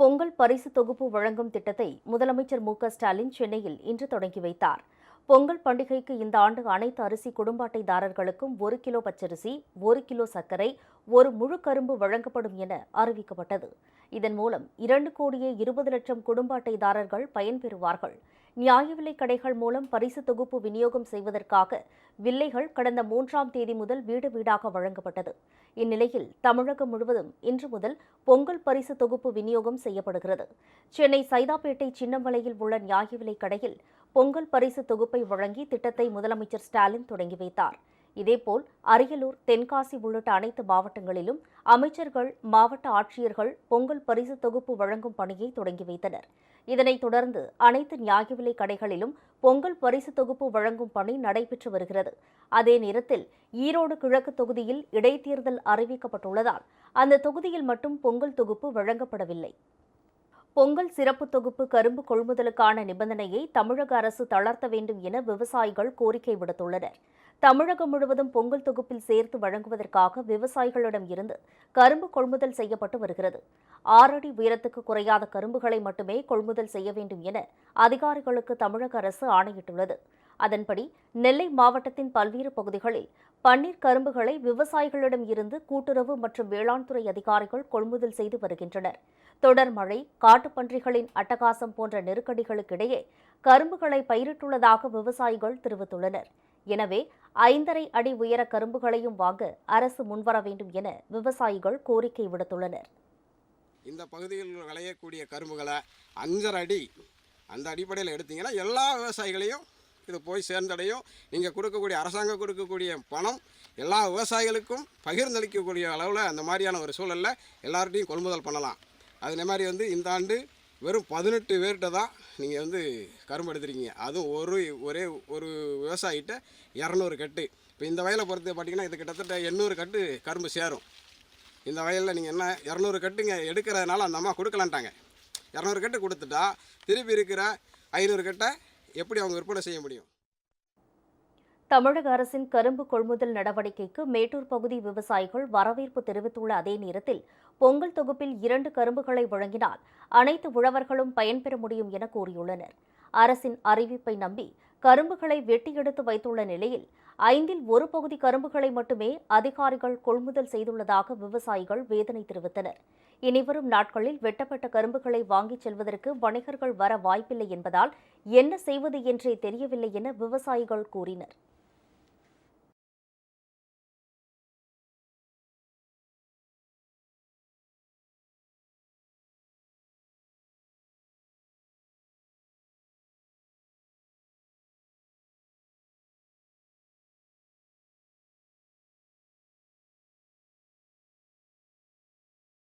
பொங்கல் பரிசு தொகுப்பு வழங்கும் திட்டத்தை முதலமைச்சர் மு ஸ்டாலின் சென்னையில் இன்று தொடங்கி வைத்தார். பொங்கல் பண்டிகைக்கு இந்த ஆண்டு அனைத்து அரிசி குடும்ப அட்டைதாரர்களுக்கும் ஒரு கிலோ பச்சரிசி ஒரு கிலோ சர்க்கரை ஒரு முழு கரும்பு வழங்கப்படும் என அறிவிக்கப்பட்டது. இதன் மூலம் இரண்டு கோடியே இருபது லட்சம் குடும்ப அட்டைதாரர்கள் பயன்பெறுவார்கள். நியாய விலைக் கடைகள் மூலம் பரிசு தொகுப்பு விநியோகம் செய்வதற்காக வில்லைகள் கடந்த மூன்றாம் தேதி முதல் வீடு வீடாக வழங்கப்பட்டது. இந்நிலையில் தமிழகம் முழுவதும் இன்று முதல் பொங்கல் பரிசு தொகுப்பு விநியோகம் செய்யப்படுகிறது. சென்னை சைதாப்பேட்டை சின்னமலையில் உள்ள நியாய விலைக் கடையில் பொங்கல் பரிசு தொகுப்பை வழங்கி திட்டத்தை முதலமைச்சர் ஸ்டாலின் தொடங்கி வைத்தார். இதேபோல் அரியலூர் தென்காசி உள்ளிட்ட அனைத்து மாவட்டங்களிலும் அமைச்சர்கள் மாவட்ட ஆட்சியர்கள் பொங்கல் பரிசு தொகுப்பு வழங்கும் பணியை தொடங்கி வைத்தனர். இதனைத் தொடர்ந்து அனைத்து நியாய விலைக் கடைகளிலும் பொங்கல் பரிசு தொகுப்பு வழங்கும் பணி நடைபெற்று வருகிறது. அதே நேரத்தில் ஈரோடு கிழக்கு தொகுதியில் இடைத்தேர்தல் அறிவிக்கப்பட்டுள்ளதால் அந்த தொகுதியில் மட்டும் பொங்கல் தொகுப்பு வழங்கப்படவில்லை. பொங்கல் சிறப்பு தொகுப்பு கரும்பு கொள்முதலுக்கான நிபந்தனையை தமிழக அரசு தளர்த்த வேண்டும் என விவசாயிகள் கோரிக்கை விடுத்துள்ளனர். தமிழகம் முழுவதும் பொங்கல் தொகுப்பில் சேர்த்து வழங்குவதற்காக விவசாயிகளிடம் இருந்து கரும்பு கொள்முதல் செய்யப்பட்டு வருகிறது. ஆறடி உயரத்துக்கு குறையாத கரும்புகளை மட்டுமே கொள்முதல் செய்ய வேண்டும் என அதிகாரிகளுக்கு தமிழக அரசு ஆணையிட்டுள்ளது. அதன்படி நெல்லை மாவட்டத்தின் பல்வேறு பகுதிகளில் பன்னீர் கரும்புகளை விவசாயிகளிடம் இருந்து கூட்டுறவு மற்றும் வேளாண் துறை அதிகாரிகள் கொள்முதல் செய்து வருகின்றனர். தொடர் மழை காட்டுப்பன்றிகளின் அட்டகாசம் போன்ற நெருக்கடிகளுக்கிடையே கரும்புகளை பயிரிட்டுள்ளதாக விவசாயிகள் தெரிவித்துள்ளனர். எனவே ஐந்தரை அடி உயர கரும்புகளையும் வாங்க அரசு முன்வர வேண்டும் என விவசாயிகள் கோரிக்கை விடுத்துள்ளனர். இந்த பகுதியில் விளையக்கூடிய கரும்புகளை அஞ்சரை அடி அந்த அடிப்படையில் எடுத்தீங்கன்னா எல்லா விவசாயிகளையும் இது போய் சேர்ந்தடையும். நீங்கள் கொடுக்கக்கூடிய அரசாங்கம் கொடுக்கக்கூடிய பணம் எல்லா விவசாயிகளுக்கும் பகிர்ந்தளிக்கக்கூடிய அளவில் அந்த மாதிரியான ஒரு சூழலில் எல்லார்ட்டையும் கொள்முதல் பண்ணலாம். அதே மாதிரி வந்து இந்த ஆண்டு வெறும் பதினெட்டு பேர்கிட்ட தான் நீங்கள் வந்து கரும்பு எடுத்துருக்கீங்க. அதுவும் ஒரு ஒரே ஒரு விவசாயிகிட்ட இரநூறு கட்டு. இப்போ இந்த வயலை பொறுத்து பார்த்தீங்கன்னா இது கிட்டத்தட்ட எண்ணூறு கட்டு கரும்பு சேரும். இந்த வயலில் நீங்கள் என்ன இரநூறு கட்டுங்க எடுக்கிறதுனால அந்த அம்மா கொடுக்கலான்ட்டாங்க. இரநூறு கட்டு கொடுத்துட்டா திருப்பி இருக்கிற ஐநூறு கட்டை எப்படி அவங்க விற்பனை செய்ய முடியும்? தமிழக அரசின் கரும்பு கொள்முதல் நடவடிக்கைக்கு மேட்டூர் பகுதி விவசாயிகள் வரவேற்பு தெரிவித்துள்ள அதே நேரத்தில் பொங்கல் தொகுப்பில் இரண்டு கரும்புகளை வழங்கினால் அனைத்து உழவர்களும் பயன்பெற முடியும் என கூறியுள்ளனர். அரசின் அறிவிப்பை நம்பி கரும்புகளை வெட்டி எடுத்து வைத்துள்ள நிலையில் ஐந்தில் ஒரு பகுதி கரும்புகளை மட்டுமே அதிகாரிகள் கொள்முதல் செய்துள்ளதாக விவசாயிகள் வேதனை தெரிவித்தனர். இனிவரும் நாட்களில் வெட்டப்பட்ட கரும்புகளை வாங்கிச் செல்வதற்கு வணிகர்கள் வர வாய்ப்பில்லை என்பதால் என்ன செய்வது என்றே தெரியவில்லை என விவசாயிகள் கூறினர்.